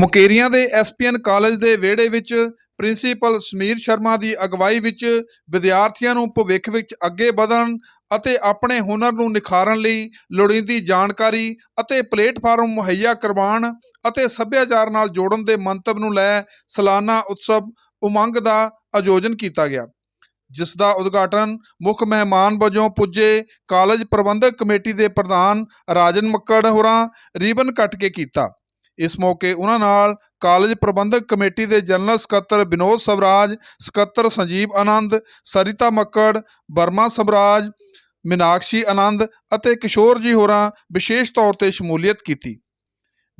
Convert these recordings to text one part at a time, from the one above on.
ਮੁਕੇਰੀਆਂ ਦੇ ਐਸਪੀਐਨ ਕਾਲਜ ਦੇ ਵਿਹੜੇ ਵਿੱਚ ਪ੍ਰਿੰਸੀਪਲ ਸਮੀਰ ਸ਼ਰਮਾ ਦੀ ਅਗਵਾਈ ਵਿੱਚ ਵਿਦਿਆਰਥੀਆਂ ਨੂੰ ਭਵਿੱਖ ਵਿੱਚ ਅੱਗੇ ਵਧਣ ਅਤੇ ਆਪਣੇ ਹੁਨਰ ਨੂੰ ਨਿਖਾਰਨ ਲਈ ਲੋੜੀਂਦੀ ਜਾਣਕਾਰੀ ਅਤੇ ਪਲੇਟਫਾਰਮ ਮੁਹੱਈਆ ਕਰਵਾਉਣ ਅਤੇ ਸੱਭਿਆਚਾਰ ਨਾਲ ਜੋੜਨ ਦੇ ਮੰਤਵ ਨੂੰ ਲੈ ਸਾਲਾਨਾ ਉਤਸਵ ਉਮੰਗ ਦਾ ਆਯੋਜਨ ਕੀਤਾ ਗਿਆ। ਜਿਸ ਦਾ ਉਦਘਾਟਨ ਮੁੱਖ ਮਹਿਮਾਨ ਵਜੋਂ ਪੁੱਜੇ ਕਾਲਜ ਪ੍ਰਬੰਧਕ ਕਮੇਟੀ ਦੇ ਪ੍ਰਧਾਨ ਰਾਜਨ ਮੱਕੜ ਹੋਰਾਂ ਰੀਬਨ ਕੱਟ ਕੇ ਕੀਤਾ। ਇਸ ਮੌਕੇ ਉਹਨਾਂ ਨਾਲ ਕਾਲਜ ਪ੍ਰਬੰਧਕ ਕਮੇਟੀ ਦੇ ਜਨਰਲ ਸਕੱਤਰ ਵਿਨੋਦ ਸਵਰਾਜ, ਸਕੱਤਰ ਸੰਜੀਵ ਆਨੰਦ, ਸਰਿਤਾ ਮੱਕੜ ਬਰਮਾ ਸਵਰਾਜ, ਮੀਨਾਕਸ਼ੀ ਆਨੰਦ ਅਤੇ ਕਿਸ਼ੋਰ ਜੀ ਹੋਰਾਂ ਵਿਸ਼ੇਸ਼ ਤੌਰ ਤੇ ਸ਼ਮੂਲੀਅਤ ਕੀਤੀ।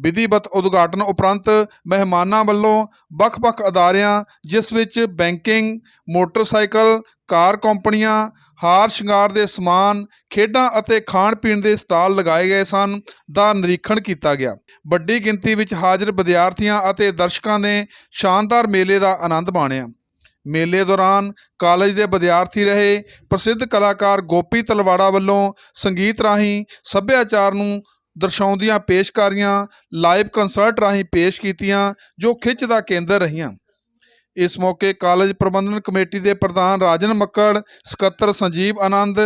ਵਿਧੀਵਤ ਉਦਘਾਟਨ ਉਪਰੰਤ ਮਹਿਮਾਨਾਂ ਵੱਲੋਂ ਵੱਖ-ਵੱਖ ਅਦਾਰਿਆਂ, ਜਿਸ ਵਿੱਚ ਬੈਂਕਿੰਗ, ਮੋਟਰਸਾਈਕਲ, ਕਾਰ ਕੰਪਨੀਆਂ ਹਾਰ ਸ਼ਿੰਗਾਰ ਦੇ ਸਮਾਨ, ਖੇਡਾਂ ਅਤੇ ਖਾਣ ਪੀਣ ਦੇ ਸਟਾਲ ਲਗਾਏ ਗਏ ਸਨ ਦਾ ਨਿਰੀਖਣ ਕੀਤਾ ਗਿਆ। ਵੱਡੀ ਗਿਣਤੀ ਵਿੱਚ ਹਾਜ਼ਰ ਵਿਦਿਆਰਥੀਆਂ ਅਤੇ ਦਰਸ਼ਕਾਂ ਨੇ ਸ਼ਾਨਦਾਰ ਮੇਲੇ ਦਾ ਆਨੰਦ ਮਾਣਿਆ। ਮੇਲੇ ਦੌਰਾਨ ਕਾਲਜ ਦੇ ਵਿਦਿਆਰਥੀ ਰਹੇ, ਪ੍ਰਸਿੱਧ ਕਲਾਕਾਰ ਗੋਪੀ ਤਲਵਾੜਾ ਵੱਲੋਂ ਸੰਗੀਤ ਰਾਹੀਂ ਸੱਭਿਆਚਾਰ ਨੂੰ ਦਰਸਾਉਂਦੀਆਂ ਪੇਸ਼ਕਾਰੀਆਂ, ਲਾਈਵ ਕਨਸਰਟ ਰਾਹੀਂ ਪੇਸ਼ ਕੀਤੀਆਂ ਜੋ ਖਿੱਚ ਦਾ ਕੇਂਦਰ ਰਹੀਆਂ। ਇਸ ਮੌਕੇ ਕਾਲਜ ਪ੍ਰਬੰਧਨ ਕਮੇਟੀ ਦੇ ਪ੍ਰਧਾਨ ਰਾਜਨ ਮੱਕੜ, ਸਕੱਤਰ ਸੰਜੀਵ ਆਨੰਦ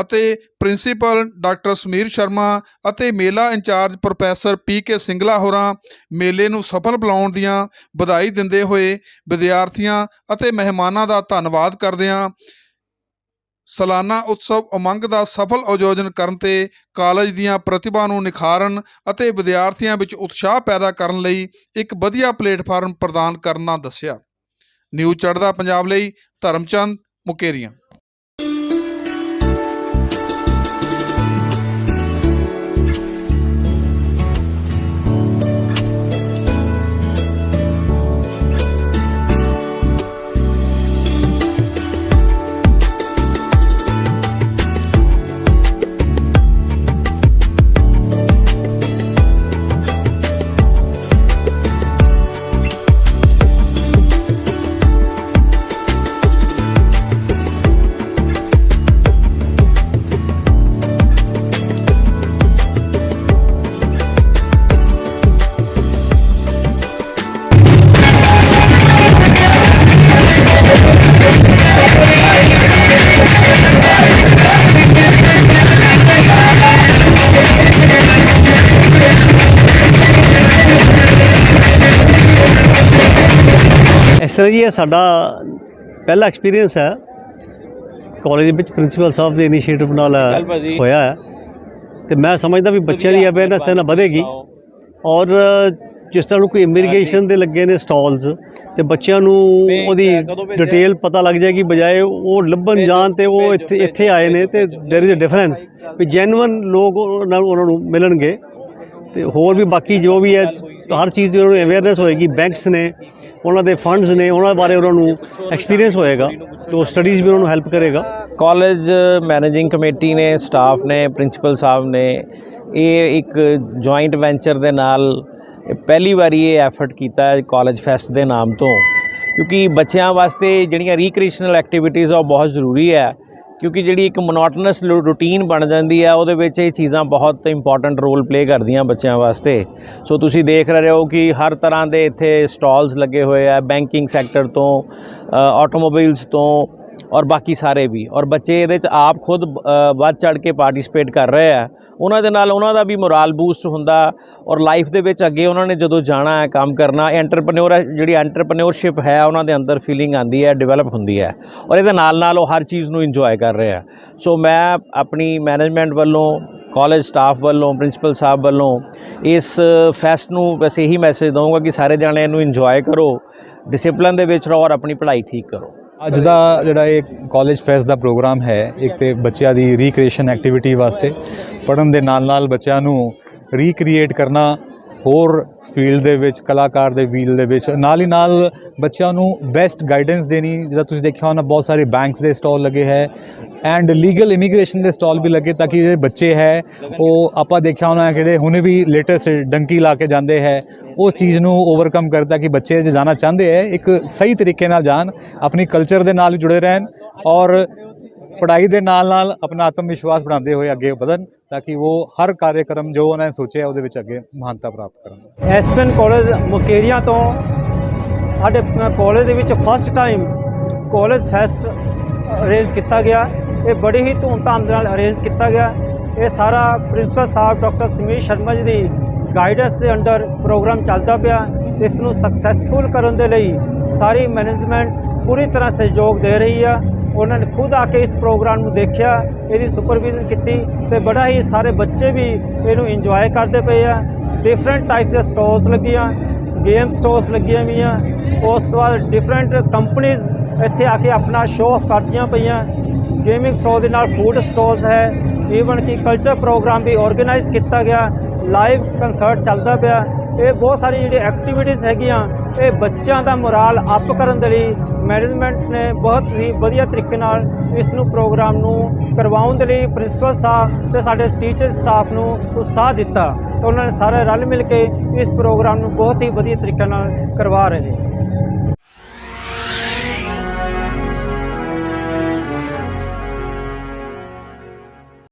ਅਤੇ ਪ੍ਰਿੰਸੀਪਲ ਡਾਕਟਰ ਸਮੀਰ ਸ਼ਰਮਾ ਅਤੇ ਮੇਲਾ incharge professor P K Singla ਹੋਰਾਂ ਮੇਲੇ ਨੂੰ ਸਫਲ ਬਣਾਉਣ ਦੀਆਂ ਵਧਾਈ ਦਿੰਦੇ ਹੋਏ ਵਿਦਿਆਰਥੀਆਂ ਅਤੇ ਮਹਿਮਾਨਾਂ ਦਾ ਧੰਨਵਾਦ ਕਰਦਿਆਂ ਸਾਲਾਨਾ ਉਤਸਵ ਉਮੰਗ ਦਾ ਸਫਲ ਆਯੋਜਨ ਕਰਨ ਤੇ ਕਾਲਜ ਦੀਆਂ ਪ੍ਰਤਿਭਾ ਨੂੰ ਨਿਖਾਰਨ ਅਤੇ ਵਿਦਿਆਰਥੀਆਂ ਵਿੱਚ ਉਤਸ਼ਾਹ ਪੈਦਾ ਕਰਨ ਲਈ ਇੱਕ ਵਧੀਆ ਪਲੇਟਫਾਰਮ ਪ੍ਰਦਾਨ ਕਰਨਾ ਦੱਸਿਆ। ਨਿਊਜ਼ ਚੜ੍ਹਦਾ ਪੰਜਾਬ ਲਈ ਧਰਮਚੰਦ ਮੁਕੇਰੀਆਂ। ਇਸ ਤਰ੍ਹਾਂ ਜੀ ਇਹ ਸਾਡਾ ਪਹਿਲਾ ਐਕਸਪੀਰੀਅੰਸ ਹੈ ਕਾਲਜ ਵਿੱਚ ਪ੍ਰਿੰਸੀਪਲ ਸਾਹਿਬ ਦੇ ਇਨੀਸ਼ੀਏਟਿਵ ਨਾਲ ਹੋਇਆ ਹੈ ਤੇ ਮੈਂ ਸਮਝਦਾ ਵੀ ਬੱਚਿਆਂ ਦੀ ਅਵੇਅਰਨੈਸ ਤੇ ਨਾਲ ਵਧੇਗੀ ਔਰ ਜਿਸ ਤਰ੍ਹਾਂ ਨੂੰ ਕੋਈ ਇਮੀਗ੍ਰੇਸ਼ਨ ਦੇ ਲੱਗੇ ਨੇ ਸਟਾਲਸ ਤੇ ਬੱਚਿਆਂ ਨੂੰ ਉਹਦੀ ਡਿਟੇਲ ਪਤਾ ਲੱਗ ਜਾਏਗੀ ਬਜਾਏ ਉਹ ਲੱਭਣ ਜਾਣ ਤੇ ਉਹ ਇੱਥੇ ਇੱਥੇ ਆਏ ਨੇ ਤੇ देयर इज ਅ ਡਿਫਰੈਂਸ ਵੀ ਜੈਨੂਇਨ ਲੋਕ ਉਹਨਾਂ ਨਾਲ ਉਹਨਾਂ ਨੂੰ ਮਿਲਣਗੇ ਤੇ ਹੋਰ ਵੀ ਬਾਕੀ ਜੋ ਵੀ ਹੈ ਹਰ ਚੀਜ਼ ਦੀ ਉਹਨਾਂ ਨੂੰ ਅਵੇਅਰਨੈਸ ਹੋਏਗੀ ਬੈਂਕਸ ਨੇ, ਉਹਨਾਂ ਦੇ ਫੰਡਸ ਨੇ, ਉਹਨਾਂ ਬਾਰੇ ਉਹਨਾਂ ਨੂੰ ਐਕਸਪੀਰੀਅੰਸ ਹੋਏਗਾ, ਤੇ ਉਹ ਸਟੱਡੀਜ਼ ਵੀ ਉਹਨਾਂ ਨੂੰ ਹੈਲਪ ਕਰੇਗਾ। ਕਾਲਜ ਮੈਨੇਜਿੰਗ ਕਮੇਟੀ ਨੇ ਸਟਾਫ ਨੇ ਪ੍ਰਿੰਸੀਪਲ ਸਾਹਿਬ ਨੇ, ਇਹ ਇੱਕ ਜੁਆਇੰਟ ਵੈਂਚਰ ਦੇ ਨਾਲ ਪਹਿਲੀ ਵਾਰੀ ਇਹ ਐਫਰਟ ਕੀਤਾ ਹੈ ਕਾਲਜ ਫੈਸਟ ਦੇ ਨਾਮ ਤੋਂ, ਕਿਉਂਕਿ ਬੱਚਿਆਂ ਵਾਸਤੇ ਜਿਹੜੀਆਂ ਰੀਕ੍ਰੀਏਸ਼ਨਲ ਐਕਟੀਵਿਟੀਜ਼ ਆ ਉਹ ਬਹੁਤ ਜ਼ਰੂਰੀ ਹੈ। ਕਿਉਂਕਿ ਜਿਹੜੀ ਇੱਕ ਮੋਨੋਟਨਸ ਰੂਟੀਨ ਬਣ ਜਾਂਦੀ ਹੈ ਉਹਦੇ ਵਿੱਚ ਇਹ ਚੀਜ਼ਾਂ ਬਹੁਤ ਇੰਪੋਰਟੈਂਟ ਰੋਲ ਪਲੇ ਕਰਦੀਆਂ ਬੱਚਿਆਂ ਵਾਸਤੇ। ਸੋ ਤੁਸੀਂ ਦੇਖ ਰਹੇ ਹੋ ਕਿ ਹਰ ਤਰ੍ਹਾਂ ਦੇ ਇੱਥੇ ਸਟਾਲਸ ਲੱਗੇ ਹੋਏ ਆ ਬੈਂਕਿੰਗ ਸੈਕਟਰ ਤੋਂ ਆਟੋਮੋਬਾਈਲਸ ਤੋਂ ਔਰ ਬਾਕੀ ਸਾਰੇ ਵੀ। ਔਰ ਬੱਚੇ ਇਹਦੇ ਚ ਆਪ ਖੁਦ ਵੱਧ ਚੜ ਕੇ ਪਾਰਟਿਸਿਪੇਟ ਕਰ ਰਹੇ ਆ। ਉਹਨਾਂ ਦੇ ਨਾਲ ਉਹਨਾਂ ਦਾ ਵੀ ਮੋਰਲ ਬੂਸਟ ਹੁੰਦਾ ਔਰ ਲਾਈਫ ਦੇ ਵਿੱਚ ਅੱਗੇ ਉਹਨਾਂ ਨੇ ਜਦੋਂ ਜਾਣਾ ਹੈ, ਕੰਮ ਕਰਨਾ ਐਂਟਰਪ੍ਰੈਨਿਓਰ ਜਿਹੜੀ ਐਂਟਰਪ੍ਰੈਨਿਓਰਸ਼ਿਪ ਹੈ, ਉਹਨਾਂ ਦੇ ਅੰਦਰ ਫੀਲਿੰਗ ਆਂਦੀ ਹੈ ਡਿਵੈਲਪ ਹੁੰਦੀ ਹੈ। ਔਰ ਇਹਦੇ ਨਾਲ ਨਾਲ ਉਹ ਹਰ ਚੀਜ਼ ਨੂੰ ਇੰਜੋਏ ਕਰ ਰਹੇ ਆ। ਸੋ ਮੈਂ ਆਪਣੀ ਮੈਨੇਜਮੈਂਟ ਵੱਲੋਂ ਕਾਲਜ ਸਟਾਫ ਵੱਲੋਂ ਪ੍ਰਿੰਸੀਪਲ ਸਾਹਿਬ ਵੱਲੋਂ ਇਸ ਫੈਸਟ ਨੂੰ ਬਸ ਇਹੀ ਮੈਸੇਜ ਦਊਂਗਾ ਕਿ ਸਾਰੇ ਜਾਣੇ ਇਹਨੂੰ ਇੰਜੋਏ ਕਰੋ ਡਿਸਪਲਿਨ ਦੇ ਵਿੱਚ ਰਹੋ ਔਰ ਆਪਣੀ ਪੜ੍ਹਾਈ ਠੀਕ ਕਰੋ। ਅੱਜ ਦਾ ਜਿਹੜਾ ਇਹ ਕਾਲਜ ਫੈਸਟ ਦਾ ਪ੍ਰੋਗਰਾਮ ਹੈ, ਇੱਕ ਤੇ ਬੱਚਿਆਂ ਦੀ ਰੀਕ੍ਰੀਏਸ਼ਨ ਐਕਟੀਵਿਟੀ ਵਾਸਤੇ ਪੜਨ ਦੇ ਨਾਲ ਨਾਲ ਬੱਚਿਆਂ ਨੂੰ ਰੀਕ੍ਰੀਏਟ ਕਰਨਾ ਹੋਰ ਫੀਲਡ ਦੇ ਵਿੱਚ, ਕਲਾਕਾਰ ਦੇ ਫੀਲਡ ਦੇ ਵਿੱਚ, ਨਾਲ ਹੀ ਨਾਲ ਬੱਚਿਆਂ ਨੂੰ ਬੈਸਟ ਗਾਈਡੈਂਸ ਦੇਣੀ, ਜਿੱਦਾਂ ਤੁਸੀਂ ਦੇਖਿਆ ਹੋਣਾ, ਬਹੁਤ ਸਾਰੇ ਬੈਂਕਸ ਦੇ ਸਟਾਲ ਲੱਗੇ ਹੈ ਐਂਡ ਲੀਗਲ ਇਮੀਗ੍ਰੇਸ਼ਨ ਦੇ ਸਟਾਲ ਵੀ ਲੱਗੇ ਤਾਂ ਕਿ ਜਿਹੜੇ ਬੱਚੇ ਹੈ, ਉਹ ਆਪਾਂ ਦੇਖਿਆ ਹੋਣਾ ਕਿਹੜੇ ਹੁਣੇ ਵੀ ਲੇਟੈਸਟ ਡੰਕੀ ਲਾ ਕੇ ਜਾਂਦੇ ਹੈ, ਉਸ ਚੀਜ਼ ਨੂੰ ਓਵਰਕਮ ਕਰਦਾ ਕਿ ਬੱਚੇ ਜੇ ਜਾਣਾ ਚਾਹੁੰਦੇ ਹੈ, ਇੱਕ ਸਹੀ ਤਰੀਕੇ ਨਾਲ ਜਾਣ, ਆਪਣੀ ਕਲਚਰ ਦੇ ਨਾਲ ਜੁੜੇ ਰਹਿਣ ਔਰ ਪੜ੍ਹਾਈ ਦੇ ਨਾਲ ਨਾਲ ਆਪਣਾ ਆਤਮ ਵਿਸ਼ਵਾਸ ਬਣਾਉਂਦੇ ਹੋਏ ਅੱਗੇ ਵਧਣ ਤਾਂ ਕਿ ਉਹ ਹਰ ਕਾਰਜਕ੍ਰਮ ਜੋ ਉਹਨਾਂ ਨੇ ਸੋਚਿਆ ਉਹਦੇ ਵਿੱਚ ਅੱਗੇ ਮਹਾਨਤਾ ਪ੍ਰਾਪਤ ਕਰਨ। ਐਸਪੀਐਨ ਕਾਲਜ ਮੁਕੇਰੀਆਂ ਤੋਂ ਸਾਡੇ ਕਾਲਜ ਦੇ ਵਿੱਚ first time college fest arrange ਕੀਤਾ ਗਿਆ। ਇਹ ਬੜੀ ਹੀ ਧੂਮਧਾਮ ਦੇ ਨਾਲ ਅਰੇਂਜ ਕੀਤਾ ਗਿਆ। ਇਹ ਸਾਰਾ ਪ੍ਰਿੰਸੀਪਲ ਸਾਹਿਬ ਡਾਕਟਰ ਸਮੀਰ ਸ਼ਰਮਾ ਜੀ ਦੀ ਗਾਈਡੈਂਸ ਦੇ ਅੰਡਰ ਪ੍ਰੋਗਰਾਮ ਚੱਲਦਾ ਪਿਆ। ਇਸ ਨੂੰ ਸਕਸੈਸਫੁਲ ਕਰਨ ਦੇ ਲਈ ਸਾਰੀ ਮੈਨੇਜਮੈਂਟ ਪੂਰੀ ਤਰ੍ਹਾਂ ਸਹਿਯੋਗ ਦੇ ਰਹੀ ਆ। ਉਹਨਾਂ ਨੇ ਖੁਦ ਆ ਕੇ ਇਸ ਪ੍ਰੋਗਰਾਮ ਨੂੰ ਦੇਖਿਆ, ਇਹਦੀ ਸੁਪਰਵਿਜ਼ਨ ਕੀਤੀ ਤੇ ਬੜਾ ਹੀ ਸਾਰੇ ਬੱਚੇ ਵੀ ਇਹਨੂੰ ਇੰਜੋਏ ਕਰਦੇ ਪਏ ਆ। ਡਿਫਰੈਂਟ ਟਾਈਪਸ ਦੇ ਸਟੋਰਸ ਲੱਗੀਆਂ ਗੇਮ ਸਟੋਰਸ ਲੱਗੀਆਂ ਹੋਈਆਂ ਉਸ ਤੋਂ ਬਾਅਦ ਡਿਫਰੈਂਟ ਕੰਪਨੀਆਂ ਇੱਥੇ ਆ ਕੇ ਆਪਣਾ ਸ਼ੋਅ ਕਰਦੀਆਂ ਪਈਆਂ। ਗੇਮਿੰਗ ਸਟੋਰ ਦੇ ਨਾਲ ਫੂਡ ਸਟੋਰਸ ਹੈ। ਈਵਨ ਕਿ ਕਲਚਰ ਪ੍ਰੋਗਰਾਮ ਵੀ ਆਰਗੇਨਾਈਜ਼ ਕੀਤਾ ਗਿਆ। ਲਾਈਵ ਕੰਸਰਟ ਚੱਲਦਾ ਪਿਆ। ਇਹ ਬਹੁਤ ਸਾਰੀ ਜਿਹੜੀ ਐਕਟੀਵਿਟੀਜ਼ ਹੈਗੀਆਂ ਇਹ ਬੱਚਿਆਂ ਦਾ ਮੋਰਾਲ ਅਪ ਕਰਨ ਦੇ ਲਈ ਮੈਨੇਜਮੈਂਟ ਨੇ ਬਹੁਤ ਹੀ ਵਧੀਆ ਤਰੀਕੇ ਨਾਲ ਇਸ ਨੂੰ ਪ੍ਰੋਗਰਾਮ ਨੂੰ ਕਰਵਾਉਣ ਦੇ ਲਈ ਪ੍ਰਿੰਸੀਪਲ ਸਾਹਿਬ ਤੇ ਸਾਡੇ ਟੀਚਰ ਸਟਾਫ ਨੂੰ ਉਤਸ਼ਾਹ ਦਿੱਤਾ ਤਾਂ ਉਹਨਾਂ ਨੇ ਸਾਰੇ ਰਲ ਮਿਲ ਕੇ ਇਸ ਪ੍ਰੋਗਰਾਮ ਨੂੰ ਬਹੁਤ ਹੀ ਵਧੀਆ ਤਰੀਕੇ ਨਾਲ ਕਰਵਾ ਰਹੇ